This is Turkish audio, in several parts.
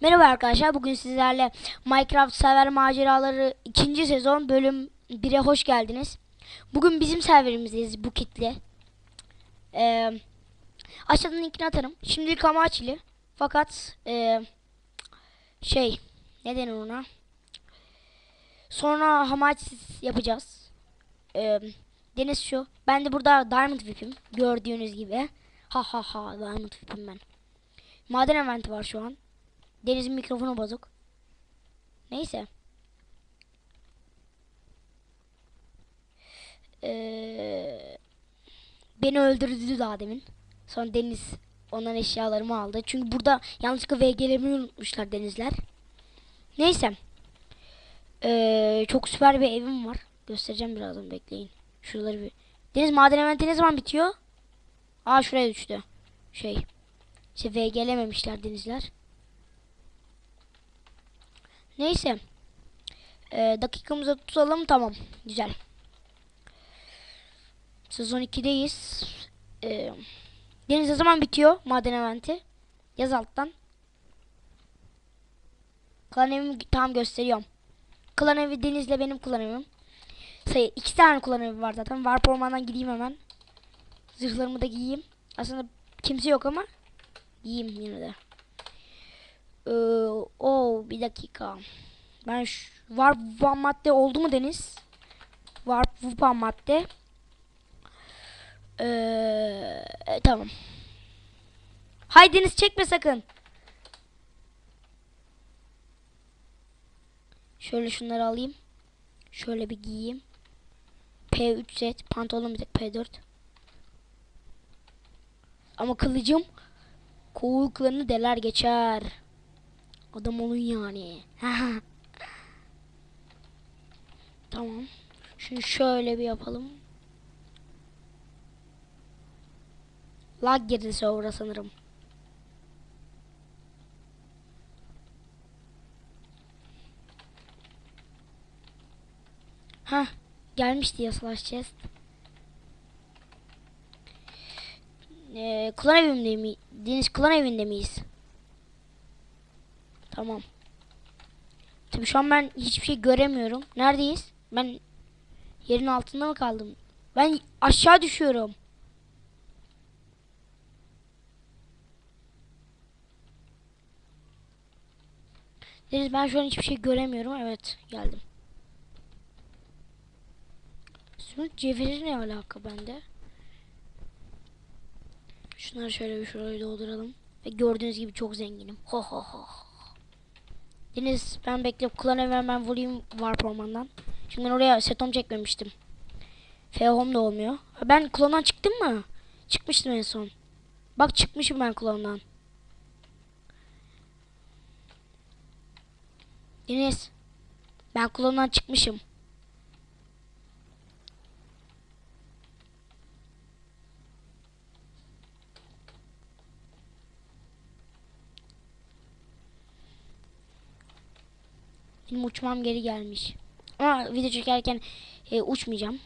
Merhaba arkadaşlar. Bugün sizlerle Minecraft Server Maceraları 2. sezon bölüm 1'e hoş geldiniz. Bugün bizim serverimizdeyiz bu kitle. Ee, aşağıdan linkini atarım. Şimdilik amaçlı. Fakat ee, şey ne denir ona? Sonra hamaçsız yapacağız. Ee, Deniz şu. Ben de burada Diamond Whip'im. Gördüğünüz gibi. Ha ha ha Diamond Whip'im ben. Maden eventi var şu an. Deniz'in mikrofonu bozuk. Neyse. Ee, beni öldürdü daha demin. Sonra Deniz ondan eşyalarımı aldı. Çünkü burada yanlışlıkla VG'lerimi unutmuşlar Denizler. Neyse. Ee, çok süper bir evim var. Göstereceğim birazdan bekleyin. Şuraları bir. Deniz maden eventi ne zaman bitiyor? Aa şuraya düştü. Şey. İşte VG'lememişler denizler. Neyse. Ee, dakikamızı tutalım tamam. Güzel. Sezon 2'deyiz. Ee, deniz ne zaman bitiyor maden eventi? Yaz alttan. Klan evimi tam gösteriyorum. Klan evi denizle benim klan evim. Sayı iki tane klan evi var zaten. Warp ormandan gideyim hemen. Zırhlarımı da giyeyim. Aslında kimse yok ama giyeyim yine de. Ee, o bir dakika. Ben var var madde oldu mu Deniz? Var vupan madde. Ee, e, tamam. Hay Deniz çekme sakın. Şöyle şunları alayım. Şöyle bir giyeyim. P3 set. Pantolon bir tek P4. Ama kılıcım Koğul deler geçer. Adam olun yani. tamam. Şunu şöyle bir yapalım. Lag girdi server'a sanırım. Ha, gelmişti ya slash chest. Ee, klan evinde mi? Deniz klan evinde miyiz? Tamam. Tabii şu an ben hiçbir şey göremiyorum. Neredeyiz? Ben yerin altında mı kaldım? Ben aşağı düşüyorum. Deniz ben şu an hiçbir şey göremiyorum. Evet geldim. Sümük cevheri ne alaka bende? Şunları şöyle bir şuraya dolduralım. Ve gördüğünüz gibi çok zenginim. Ho ho ho. Deniz ben bekle klan hemen vurayım Warp ormandan. Çünkü ben oraya setom çekmemiştim. F-Home da olmuyor. Ben klondan çıktım mı? Çıkmıştım en son. Bak çıkmışım ben klondan. Deniz. Ben klondan çıkmışım. Benim uçmam geri gelmiş. Ama video çekerken e, uçmayacağım.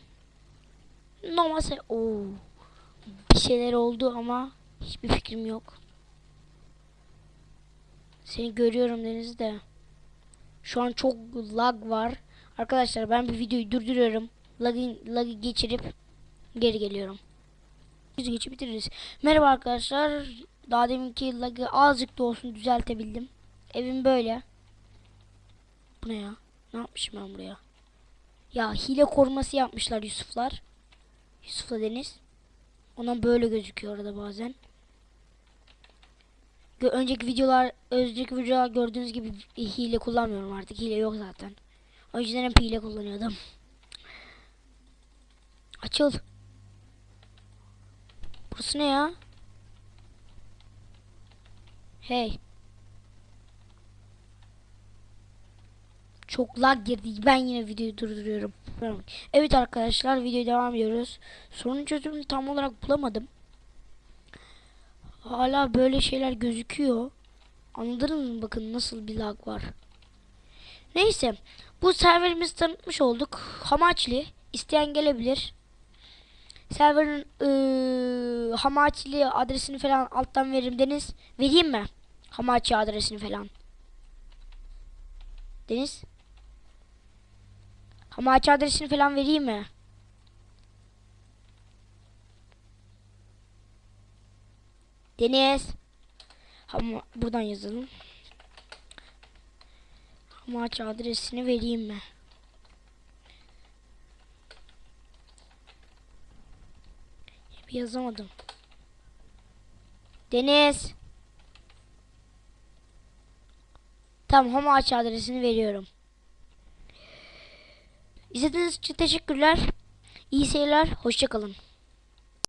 Normalse o bir şeyler oldu ama hiçbir fikrim yok. Seni görüyorum Deniz de. Şu an çok lag var. Arkadaşlar ben bir videoyu durduruyorum. Lag'ı lag'ı geçirip geri geliyorum. Biz geçip bitiririz. Merhaba arkadaşlar. Daha deminki lag'ı azıcık da olsun düzeltebildim. Evim böyle. Bu ne ya? Ne yapmışım ben buraya? Ya hile koruması yapmışlar Yusuflar. Yusuf'la Deniz. Ondan böyle gözüküyor orada bazen. Önceki videolar, önceki videolar gördüğünüz gibi hile kullanmıyorum artık. Hile yok zaten. O yüzden hep hile kullanıyordum. Açıl. Burası ne ya? Hey. Çok lag girdi. Ben yine videoyu durduruyorum. Evet arkadaşlar videoya devam ediyoruz. Sorunun çözümünü tam olarak bulamadım. Hala böyle şeyler gözüküyor. Anladınız mı? Bakın nasıl bir lag var. Neyse. Bu serverimizi tanıtmış olduk. Hamaçli. isteyen gelebilir. Serverin ıı, Hamaçli adresini falan alttan veririm Deniz. Vereyim mi? Hamaçli adresini falan. Deniz. Ama aç adresini falan vereyim mi? Deniz. Ama buradan yazalım. Ama aç adresini vereyim mi? Bir yazamadım. Deniz. Tamam home adresini veriyorum. İzlediğiniz için teşekkürler. İyi seyirler. Hoşçakalın.